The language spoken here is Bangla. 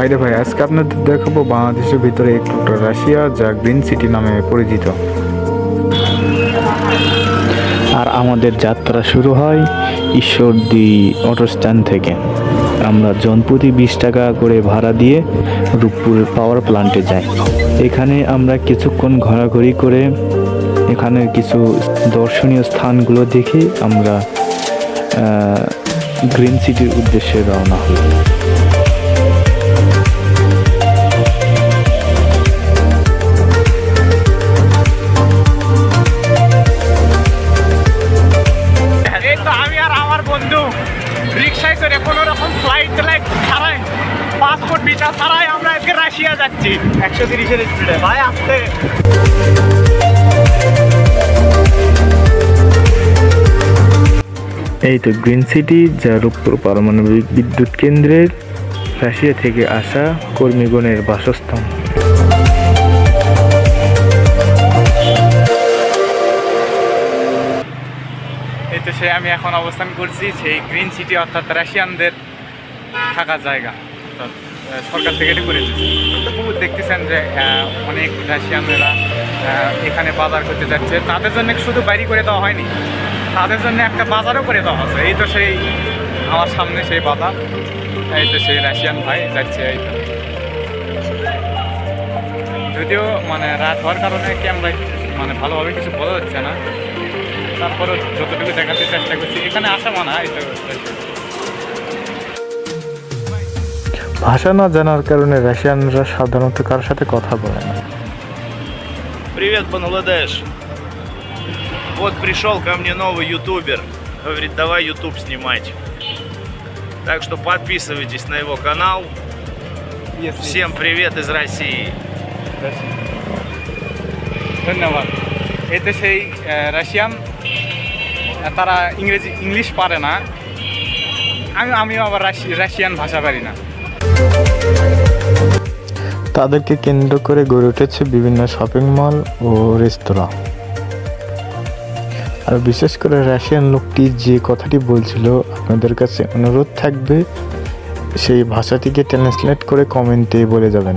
ভাইরে ভাই, আজকে আপনাদের দেখাবো বাংলাদেশের ভিতরে এক রাশিয়া যা গ্রিন সিটি নামে পরিচিত। আর আমাদের যাত্রা শুরু হয় ঈশ্বরদী অটো স্ট্যান্ড থেকে। আমরা জনপ্রতি বিশ টাকা করে ভাড়া দিয়ে রূপপুর পাওয়ার প্ল্যান্টে যাই। এখানে আমরা কিছুক্ষণ ঘোরাঘুরি করে এখানের কিছু দর্শনীয় স্থানগুলো দেখে আমরা গ্রিন সিটির উদ্দেশ্যে রওনা হই। ভিসা ছাড়াই আমরা আজকে রাশিয়া যাচ্ছি। একশো তিরিশের স্পিডে ভাই আসতে। এই তো গ্রিন সিটি যা রূপপুর পারমাণবিক বিদ্যুৎ কেন্দ্রের রাশিয়া থেকে আসা কর্মীগণের বাসস্থান। এই তো সে আমি এখন অবস্থান করছি সেই গ্রিন সিটি অর্থাৎ রাশিয়ানদের থাকার জায়গা। সরকার থেকে এটি করেছে। তবু দেখতেছেন যে অনেক রাশিয়ানরা এখানে বাজার করতে যাচ্ছে, তাদের জন্য শুধু বাড়ি করে দেওয়া হয়নি, তাদের জন্য একটা বাজারও করে দেওয়া হচ্ছে এই তো সেই, আমার সামনে সেই বাজার, এই তো সেই রাশিয়ান ভাই যাচ্ছে এই তো। যদিও মানে রাত হওয়ার কারণে ক্যামেরায় মানে ভালোভাবে কিছু বোঝা যাচ্ছে না। তারপরে যতটুকু দেখাতে চেষ্টা করছি, এখানে আসা মানা, এই তো ভাষা না জানার কারণে রাশিয়ানরা সাধারণত কারোর সাথে কথা বলে না Привет, Бангладеш. Вот пришел ко мне новый ютубер. Говорит, давай ютуб снимать. Так что подписывайтесь на его канал. Всем привет из России. ধন্যবাদ এই তো সেই আহ, রাশিয়ান আহ, তারা ইংরেজি ইংলিশ পারে না আমি আমিও আবার রাশি- রাশিয়ান ভাষা পারি না তাদেরকে কেন্দ্র করে গড়ে উঠেছে বিভিন্ন শপিং মল ও রেস্তোরাঁ আর বিশেষ করে রাশিয়ান লোকটি যে কথাটি বলছিল, আপনাদের কাছে অনুরোধ থাকবে, সেই ভাষাটিকে ট্রান্সলেট করে কমেন্টে বলে যাবেন।